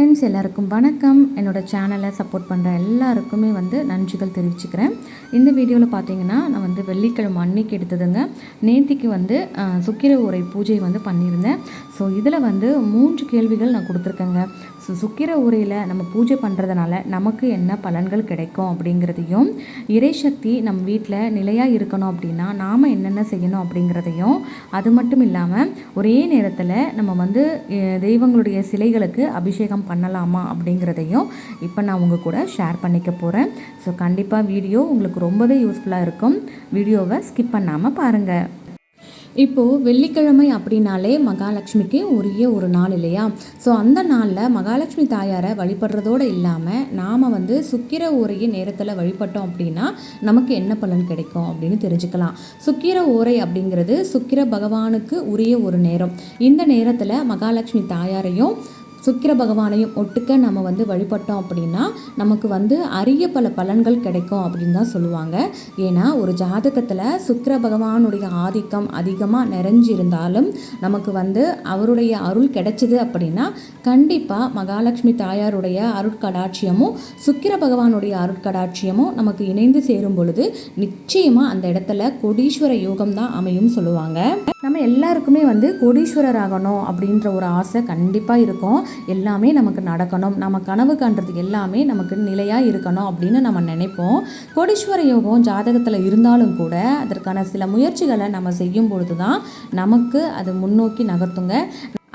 children friends எல்லாருக்கும் வணக்கம். என்னோட சேனலை சப்போர்ட் பண்ணுற எல்லாருக்குமே வந்து நன்றிகள் தெரிவிச்சுக்கிறேன். இந்த வீடியோவில் பார்த்தீங்கன்னா நான் வந்து வெள்ளிக்கிழமை அன்னைக்கு எடுத்ததுங்க. நேத்திக்கு வந்து சுக்கிர உரை பூஜை வந்து பண்ணியிருந்தேன். ஸோ இதில் வந்து மூன்று கேள்விகள் நான் கொடுத்துருக்கேங்க. ஸோ சுக்கிர உரையில் நம்ம பூஜை பண்ணுறதுனால நமக்கு என்ன பலன்கள் கிடைக்கும் அப்படிங்கிறதையும் இறைசக்தி நம் வீட்டில் நிலையாக இருக்கணும் அப்படின்னா நாம் என்னென்ன செய்யணும் அப்படிங்கிறதையும் அது மட்டும் இல்லாமல் ஒரே நேரத்தில் நம்ம வந்து தெய்வங்களுடைய சிலைகளுக்கு அபிஷேகம் பண்ணலாம். அப்படிங்கிறதையும் இப்போ நான் உங்கள் கூட ஷேர் பண்ணிக்க போகிறேன் ஸோ கண்டிப்பாக வீடியோ உங்களுக்கு ரொம்பவே யூஸ்ஃபுல்லாக இருக்கும். வீடியோவை ஸ்கிப் பண்ணாமல் பாருங்கள் இப்போது வெள்ளிக்கிழமை அப்படின்னாலே மகாலட்சுமிக்கு உரிய ஒரு நாள் இல்லையா? ஸோ அந்த நாளில் மகாலட்சுமி தாயாரை வழிபடுறதோடு இல்லாமல் நாம் வந்து சுக்கிர ஓரைய நேரத்தில் வழிபட்டோம் அப்படின்னா நமக்கு என்ன பலன் கிடைக்கும் அப்படின்னு தெரிஞ்சுக்கலாம். சுக்கிர ஓரை அப்படிங்கிறது சுக்கிர பகவானுக்கு உரிய ஒரு நேரம். இந்த நேரத்தில் மகாலட்சுமி தாயாரையும் சுக்கிர பகவானையும் ஒட்டுக்க நம்ம வந்து வழிபட்டோம் அப்படின்னா நமக்கு வந்து அரிய பல பலன்கள் கிடைக்கும் அப்படின்னு தான் சொல்லுவாங்க. ஏன்னா ஒரு ஜாதகத்தில் சுக்கிர பகவானுடைய ஆதிக்கம் அதிகமாக நிறைஞ்சிருந்தாலும் நமக்கு வந்து அவருடைய அருள் கிடைச்சிது அப்படின்னா கண்டிப்பாக மகாலட்சுமி தாயாருடைய அருட்கடாட்சியமும் சுக்கிர பகவானுடைய அருட்கடாட்சியமும் நமக்கு இணைந்து சேரும் பொழுது நிச்சயமாக அந்த இடத்துல கோடீஸ்வர யோகம் தான் அமையும் சொல்லுவாங்க. நம்ம எல்லாருக்குமே வந்து கோடீஸ்வரர் ஆகணும் அப்படின்ற ஒரு ஆசை கண்டிப்பாக இருக்கும். எல்லாமே நமக்கு நடக்கணும். நம்ம கனவு காண்றது எல்லாமே நமக்கு நிலையாக இருக்கணும் அப்படின்னு நம்ம நினைப்போம். கோடீஸ்வர யோகம் ஜாதகத்தில் இருந்தாலும் கூட அதற்கான சில முயற்சிகளை நம்ம செய்யும் பொழுது தான் நமக்கு அது முன்னோக்கி நகர்த்துங்க.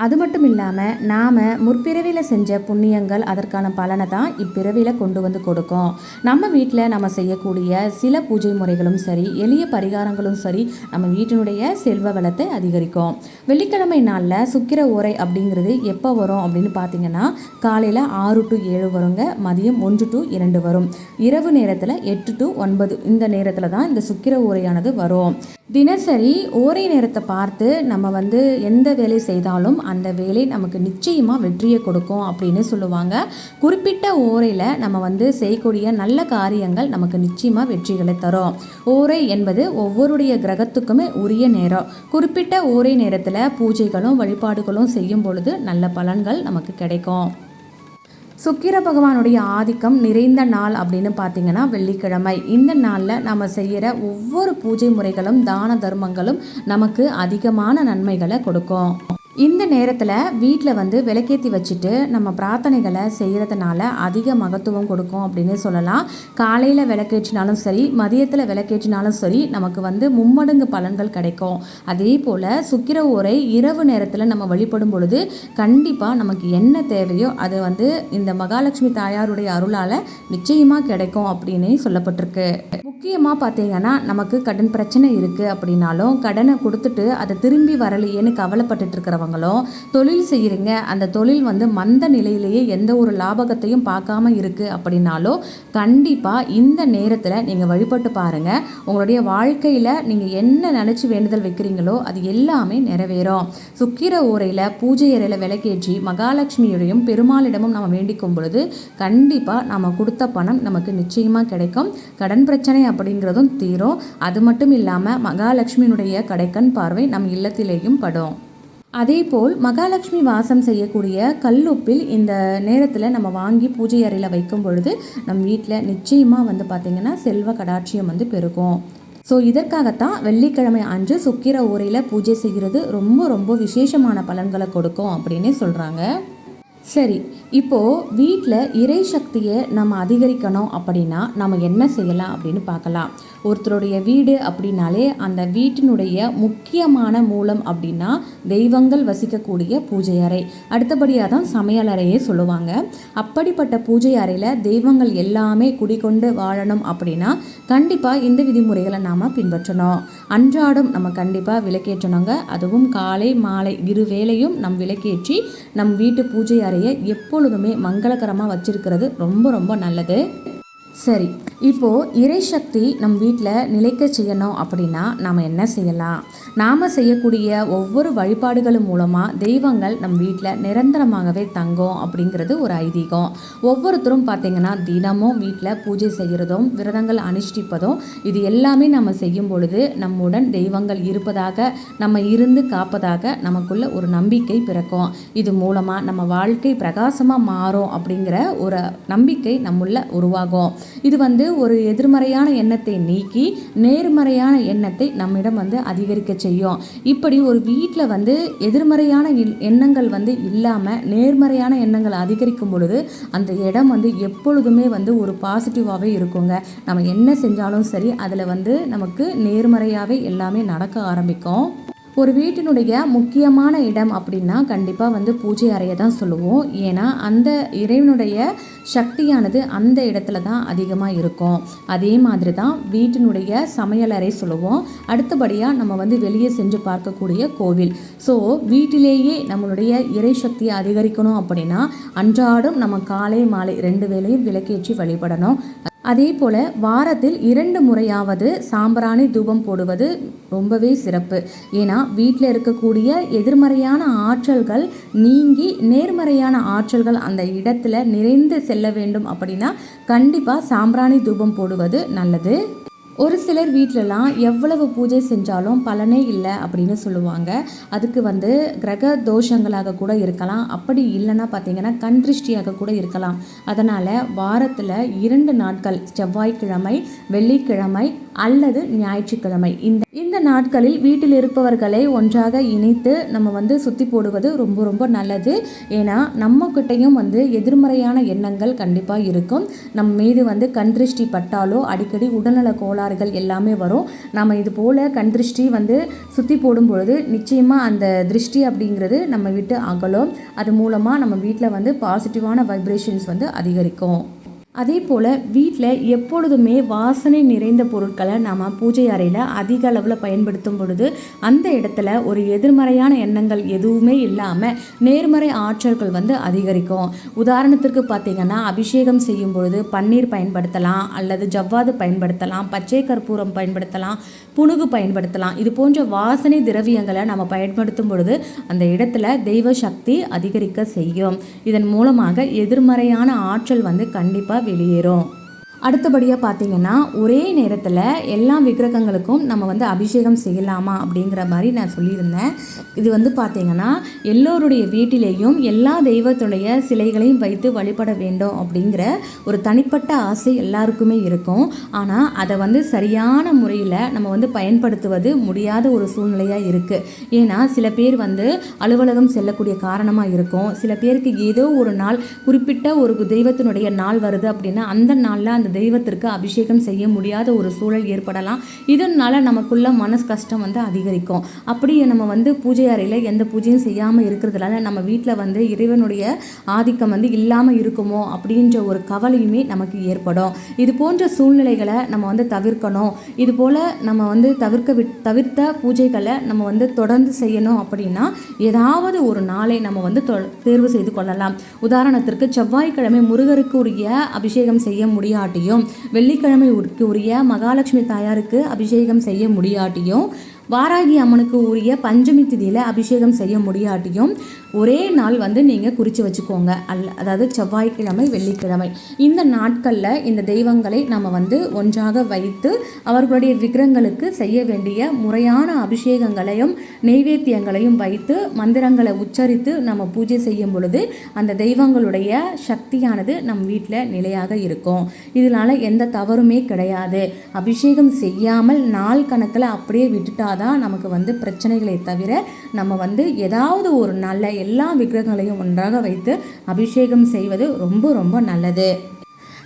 அது மட்டும் இல்லாமல் நாம் முற்பிறவியில் செஞ்ச புண்ணியங்கள் அதற்கான பலனை தான் இப்பிறவியில் கொண்டு வந்து கொடுக்கும். நம்ம வீட்டில் நம்ம செய்யக்கூடிய சில பூஜை முறைகளும் சரி எளிய பரிகாரங்களும் சரி நம்ம வீட்டினுடைய செல்வ வளத்தை அதிகரிக்கும். வெள்ளிக்கிழமை நாளில் சுக்கிர ஓரை அப்படிங்கிறது எப்போ வரும் அப்படின்னு பார்த்தீங்கன்னா காலையில் ஆறு டு ஏழு வருங்க மதியம் ஒன்று டு இரண்டு வரும். இரவு நேரத்தில் எட்டு டு ஒன்பது இந்த நேரத்தில் தான் இந்த சுக்கிர ஓரையானது வரும். தினசரி ஓரை நேரத்தை பார்த்து நம்ம வந்து எந்த வேலை செய்தாலும் அந்த வேலை நமக்கு நிச்சயமாக வெற்றியை கொடுக்கும் அப்படின்னு சொல்லுவாங்க. குறிப்பிட்ட ஓரையில் நம்ம வந்து செய்யக்கூடிய நல்ல காரியங்கள் நமக்கு நிச்சயமாக வெற்றிகளை தரும். ஓரை என்பது ஒவ்வொருடைய கிரகத்துக்குமே உரிய நேரம். குறிப்பிட்ட ஓரை நேரத்தில் பூஜைகளும் வழிபாடுகளும் செய்யும் பொழுது நல்ல பலன்கள் நமக்கு கிடைக்கும். சுக்கிர பகவானுடைய ஆதிக்கம் நிறைந்த நாள் அப்படின்னு பார்த்தீங்கன்னா வெள்ளிக்கிழமை. இந்த நாளில் நம்ம செய்கிற ஒவ்வொரு பூஜை முறைகளும் தான தர்மங்களும் நமக்கு அதிகமான நன்மைகளை கொடுக்கும். இந்த நேரத்தில் வீட்டில் வந்து விளக்கேற்றி வச்சுட்டு நம்ம பிரார்த்தனைகளை செய்கிறதுனால அதிக மகத்துவம் கொடுக்கும் அப்படின்னு சொல்லலாம். காலையில் விளக்கேற்றினாலும் சரி மதியத்தில் விளக்கேற்றினாலும் சரி நமக்கு வந்து மும்மடங்கு பலன்கள் கிடைக்கும். அதே போல் சுக்கிர ஓரை இரவு நேரத்தில் நம்ம வழிபடும் பொழுது கண்டிப்பாக நமக்கு என்ன தேவையோ அது வந்து இந்த மகாலட்சுமி தாயாருடைய அருளால் நிச்சயமாக கிடைக்கும் அப்படின்னு சொல்லப்பட்டிருக்கு. முக்கியமாக பார்த்தீங்கன்னா நமக்கு கடன் பிரச்சனை இருக்குது அப்படின்னாலும் கடனை கொடுத்துட்டு அதை திரும்பி வரலையேன்னு கவலைப்பட்டுட்டு இருக்கிறவங்களும் தொழில் செய்கிறீங்க அந்த தொழில் வந்து மந்த நிலையிலேயே எந்த ஒரு லாபகத்தையும் பார்க்காம இருக்குது அப்படின்னாலும் கண்டிப்பாக இந்த நேரத்தில் நீங்கள் வழிபட்டு பாருங்கள் உங்களுடைய வாழ்க்கையில் நீங்கள் என்ன நினச்சி வேண்டுதல் வைக்கிறீங்களோ அது எல்லாமே நிறைவேறும். சுக்கிர ஊரையில் பூஜை அறையில் விளக்கேற்றி மகாலட்சுமியுடையும் பெருமாளிடமும் நம்ம வேண்டிக்கும் பொழுது கண்டிப்பாக நம்ம கொடுத்த பணம் நமக்கு நிச்சயமாக கிடைக்கும். கடன் பிரச்சனை அப்படிங்கிறதும் தீரும். அது மட்டும் இல்லாமல் மகாலட்சுமியினுடைய கடைக்கண் பார்வை நம் இல்லத்திலேயும் படும். அதேபோல் மகாலட்சுமி வாசம் செய்யக்கூடிய கல்லுப்பில் இந்த நேரத்தில் நம்ம வாங்கி பூஜை அறையில் வைக்கும் பொழுது நம் வீட்டில் நிச்சயமாக வந்து பார்த்திங்கன்னா செல்வ கடாட்சியம் வந்து பெருகும். ஸோ இதற்காகத்தான் வெள்ளிக்கிழமை அன்று சுக்கிர ஊரையில் பூஜை செய்கிறது ரொம்ப ரொம்ப விசேஷமான பலன்களை கொடுக்கும் அப்படின்னு சொல்கிறாங்க சரி இப்போது வீட்டில் இறை சக்தியை நம்ம அதிகரிக்கணும் அப்படின்னா நம்ம என்ன செய்யலாம் அப்படின்னு பார்க்கலாம். ஒருத்தருடைய வீடு அப்படின்னாலே அந்த வீட்டினுடைய முக்கியமான மூலம் அப்படின்னா தெய்வங்கள் வசிக்கக்கூடிய பூஜை அறை. அடுத்தபடியாக தான் சமையல் அறையே சொல்லுவாங்க. அப்படிப்பட்ட பூஜை அறையில் தெய்வங்கள் எல்லாமே குடிகொண்டு வாழணும் அப்படின்னா கண்டிப்பாக இந்த விதிமுறைகளை நாம் பின்பற்றணும். அன்றாடம் நம்ம கண்டிப்பாக விளக்கேற்றணுங்க. அதுவும் காலை மாலை இரு வேளையும் நம் விளக்கேற்றி நம் வீட்டு பூஜை அறையை எப்பொழுதுமே மங்களகரமாக வச்சிருக்கிறது. ரொம்ப ரொம்ப நல்லது. சரி இப்போது இறைசக்தி நம் வீட்டில் நிலைக்க செய்யணும் அப்படின்னா நாம் என்ன செய்யலாம்? நாம் செய்யக்கூடிய ஒவ்வொரு வழிபாடுகளும் மூலமாக தெய்வங்கள் நம் வீட்டில் நிரந்தரமாகவே தங்கும் அப்படிங்கிறது ஒரு ஐதீகம். ஒவ்வொருத்தரும் பார்த்திங்கன்னா தினமும் வீட்டில் பூஜை செய்கிறதும் விரதங்கள் அனுஷ்டிப்பதும் இது எல்லாமே நம்ம செய்யும் பொழுது நம்முடன் தெய்வங்கள் இருப்பதாக நம்ம இருந்து காப்பதாக நமக்குள்ள ஒரு நம்பிக்கை பிறக்கும். இது மூலமாக நம்ம வாழ்க்கை பிரகாசமாக மாறும் அப்படிங்கிற ஒரு நம்பிக்கை நம்முள்ள உருவாகும். இது வந்து ஒரு எதிர்மறையான எண்ணத்தை நீக்கி நேர்மறையான எண்ணத்தை நம்மிடம் வந்து அதிகரிக்க செய்யும். இப்படி ஒரு வீட்டில் வந்து எதிர்மறையான எண்ணங்கள் வந்து இல்லாமல் நேர்மறையான எண்ணங்கள் அதிகரிக்கும் பொழுது அந்த இடம் வந்து எப்பொழுதுமே வந்து ஒரு பாசிட்டிவாகவே இருக்குங்க. நம்ம என்ன செஞ்சாலும் சரி அதில் வந்து நமக்கு நேர்மறையாகவே எல்லாமே நடக்க ஆரம்பிக்கும். ஒரு வீட்டினுடைய முக்கியமான இடம் அப்படின்னா கண்டிப்பாக வந்து பூஜை அறையை தான் சொல்லுவோம். ஏன்னா அந்த இறைவனுடைய சக்தியானது அந்த இடத்துல தான் அதிகமாக இருக்கும். அதே மாதிரி தான் வீட்டினுடைய சமையலறை சொல்லுவோம். அடுத்தபடியாக நம்ம வந்து வெளியே சென்று பார்க்கக்கூடிய கோவில். ஸோ வீட்டிலேயே நம்மளுடைய இறை சக்தியை அதிகரிக்கணும் அப்படின்னா அன்றாடம் நம்ம காலை மாலை ரெண்டு வேளையும் விளக்கேற்றி வழிபடணும். அதே போல் வாரத்தில் இரண்டு முறையாவது சாம்பிராணி தூபம் போடுவது ரொம்பவே சிறப்பு. ஏன்னா வீட்டில் இருக்கக்கூடிய எதிர்மறையான ஆற்றல்கள் நீங்கி நேர்மறையான ஆற்றல்கள் அந்த இடத்துல நிறைந்து செல்ல வேண்டும் அப்படின்னா கண்டிப்பாக சாம்பிராணி தூபம் போடுவது நல்லது. ஒரு சிலர் வீட்டிலலாம் எவ்வளவு பூஜை செஞ்சாலும் பலனே இல்லை அப்படின்னு சொல்லுவாங்க. அதுக்கு வந்து கிரக தோஷங்களாக கூட இருக்கலாம். அப்படி இல்லைன்னா பார்த்தீங்கன்னா கண் திருஷ்டியாக கூட இருக்கலாம். அதனால் வாரத்தில் இரண்டு நாட்கள் செவ்வாய்க்கிழமை வெள்ளிக்கிழமை அல்லது ஞாயிற்றுக்கிழமை. இந்த இந்த நாட்களில் வீட்டில் இருப்பவர்களை ஒன்றாக இணைத்து நம்ம வந்து சுற்றி போடுவது ரொம்ப ரொம்ப நல்லது. ஏன்னா நம்மக்கிட்டையும் வந்து எதிர்மறையான எண்ணங்கள் கண்டிப்பாக இருக்கும். நம் மீது வந்து கண் திருஷ்டி பட்டாலோ அடிக்கடி உடல்நல கோளாறுகள் எல்லாமே வரும். நம்ம இது போல் கண் திருஷ்டி வந்து சுற்றி போடும் பொழுது நிச்சயமாக அந்த திருஷ்டி அப்படிங்கிறது நம்ம விட்டு அகலும். அது மூலமாக நம்ம வீட்டில் வந்து பாசிட்டிவான வைப்ரேஷன்ஸ் வந்து அதிகரிக்கும். அதே போல் வீட்டில் எப்பொழுதுமே வாசனை நிறைந்த பொருட்களை நாம் பூஜை அறையில் அதிக அளவில் பயன்படுத்தும் பொழுது அந்த இடத்துல ஒரு எதிர்மறையான எண்ணங்கள் எதுவுமே இல்லாமல் நேர்மறை ஆற்றல்கள் வந்து அதிகரிக்கும். உதாரணத்திற்கு பார்த்திங்கன்னா அபிஷேகம் செய்யும் பொழுது பன்னீர் பயன்படுத்தலாம் அல்லது ஜவ்வாது பயன்படுத்தலாம் பச்சை கற்பூரம் பயன்படுத்தலாம் புணுகு பயன்படுத்தலாம். இது போன்ற வாசனை திரவியங்களை நம்ம பயன்படுத்தும் பொழுது அந்த இடத்துல தெய்வ சக்தி அதிகரிக்க செய்யும். இதன் மூலமாக எதிர்மறையான ஆற்றல் வந்து கண்டிப்பாக வெளியேறும். அடுத்தபடியாக பார்த்தீங்கன்னா ஒரே நேரத்தில் எல்லா விக்கிரகங்களுக்கும் நம்ம வந்து அபிஷேகம் செய்யலாமா அப்படிங்கிற மாதிரி நான் சொல்லியிருந்தேன். இது வந்து பார்த்திங்கன்னா எல்லோருடைய வீட்டிலேயும் எல்லா தெய்வத்துடைய சிலைகளையும் வைத்து வழிபட வேண்டும் அப்படிங்கிற ஒரு தனிப்பட்ட ஆசை எல்லாருக்குமே இருக்கும். ஆனால் அதை வந்து சரியான முறையில் நம்ம வந்து பயன்படுத்துவது முடியாத ஒரு சூழ்நிலையாக இருக்குது ஏன்னா சில பேர் வந்து அலுவலகம் செல்லக்கூடிய காரணமாக இருக்கும். சில பேருக்கு ஏதோ ஒரு நாள் குறிப்பிட்ட ஒரு தெய்வத்தினுடைய நாள் வருது அப்படின்னா அந்த நாளில் அந்த தெய்வத்திற்கு அபிஷேகம் செய்ய முடியாத ஒரு சூழல் ஏற்படலாம். இதனால் நமக்குள்ள மனசு கஷ்டம் வந்து அதிகரிக்கும். அப்படி நம்ம வந்து பூஜை அறையில் எந்த பூஜையும் செய்யாமல் இருக்கிறதுனால நம்ம வீட்டில் வந்து இறைவனுடைய ஆதிக்கம் வந்து இல்லாமல் இருக்குமோ அப்படின்ற ஒரு கவலையுமே நமக்கு ஏற்படும். இது போன்ற சூழ்நிலைகளை நம்ம வந்து தவிர்க்கணும். இது போல் நம்ம வந்து தவிர்க்க விட் தவிர்த்த பூஜைகளை நம்ம வந்து தொடர்ந்து செய்யணும் அப்படின்னா ஏதாவது ஒரு நாளை நம்ம வந்து தேர்வு செய்து கொள்ளலாம். உதாரணத்திற்கு செவ்வாய்க்கிழமை முருகருக்கு உரிய அபிஷேகம் செய்ய முடியாட்டி முடியாட்டியும் வெள்ளிக்கிழமை உரிய மகாலட்சுமி தாயாருக்கு அபிஷேகம் செய்ய முடியாட்டியும் வாராகி அம்மனுக்கு உரிய பஞ்சமி திதியில் அபிஷேகம் செய்ய முடியாட்டியும் ஒரே நாள் வந்து நீங்கள் குறித்து வச்சுக்கோங்க. அல் அதாவது செவ்வாய்க்கிழமை வெள்ளிக்கிழமை. இந்த நாட்களில் இந்த தெய்வங்களை நம்ம வந்து ஒன்றாக வைத்து அவர்களுடைய விக்கிரங்களுக்கு செய்ய வேண்டிய முறையான அபிஷேகங்களையும் நெய்வேத்தியங்களையும் வைத்து மந்திரங்களை உச்சரித்து நம்ம பூஜை செய்யும் பொழுது அந்த தெய்வங்களுடைய சக்தியானது நம் வீட்டில் நிலையாக இருக்கும். இதனால் எந்த தவறுமே கிடையாது. அபிஷேகம் செய்யாமல் நாள் கணக்கில் அப்படியே விட்டுட்டால் இருந்தால் தான் நமக்கு வந்து பிரச்சனைகளை தவிர நம்ம வந்து ஏதாவது ஒரு நல்ல எல்லா விக்கிரகங்களையும் ஒன்றாக வைத்து அபிஷேகம் செய்வது ரொம்ப ரொம்ப நல்லது.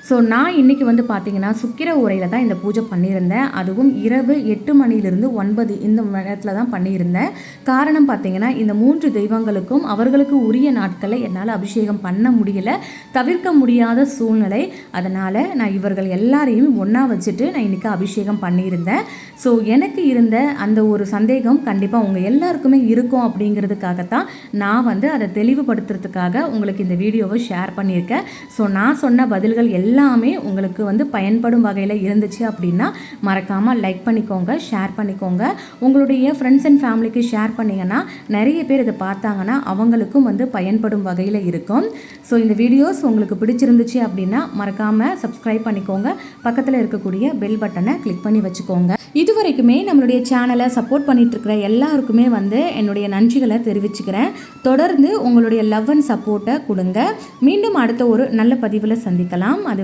ஸோ நான் இன்றைக்கி வந்து பார்த்தீங்கன்னா சுக்கிர உரையில் தான் இந்த பூஜை பண்ணியிருந்தேன். அதுவும் இரவு எட்டு மணிலிருந்து ஒன்பது இந்த நேரத்தில் தான் பண்ணியிருந்தேன். காரணம் பார்த்தீங்கன்னா இந்த மூன்று தெய்வங்களுக்கும் அவர்களுக்கு உரிய நாட்களை என்னால் அபிஷேகம் பண்ண முடியல தவிர்க்க முடியாத சூழ்நிலை. அதனால் நான் இவர்கள் எல்லாரையும் ஒன்றா வச்சுட்டு நான் இன்றைக்கி அபிஷேகம் பண்ணியிருந்தேன். ஸோ எனக்கு இருந்த அந்த ஒரு சந்தேகம் கண்டிப்பாக உங்கள் எல்லாருக்குமே இருக்கும் அப்படிங்கிறதுக்காகத்தான் நான் வந்து அதை தெளிவுபடுத்துறதுக்காக உங்களுக்கு இந்த வீடியோவை ஷேர் பண்ணியிருக்கேன். ஸோ நான் சொன்ன பதில்கள் எல்லாமே உங்களுக்கு வந்து பயன்படும் வகையில் இருந்துச்சு அப்படின்னா மறக்காமல் லைக் பண்ணிக்கோங்க ஷேர் பண்ணிக்கோங்க. உங்களுடைய ஃப்ரெண்ட்ஸ் அண்ட் ஃபேமிலிக்கு ஷேர் பண்ணிங்கன்னா நிறைய பேர் இதை பார்த்தாங்கன்னா அவங்களுக்கும் வந்து பயன்படும் வகையில் இருக்கும். ஸோ இந்த வீடியோஸ் உங்களுக்கு பிடிச்சிருந்துச்சு அப்படின்னா மறக்காமல் சப்ஸ்கிரைப் பண்ணிக்கோங்க. பக்கத்தில் இருக்கக்கூடிய பெல் பட்டனை கிளிக் பண்ணி வச்சுக்கோங்க. இது வரைக்குமே நம்மளுடைய சேனலை சப்போர்ட் பண்ணிட்டு இருக்கிற எல்லாருக்குமே வந்து என்னுடைய நன்றிகளை தெரிவிச்சுக்கிறேன். தொடர்ந்து உங்களுடைய லவ் அண்ட் சப்போர்ட்டை கொடுங்க. மீண்டும் அடுத்த ஒரு நல்ல பதிவில் சந்திக்கலாம். அது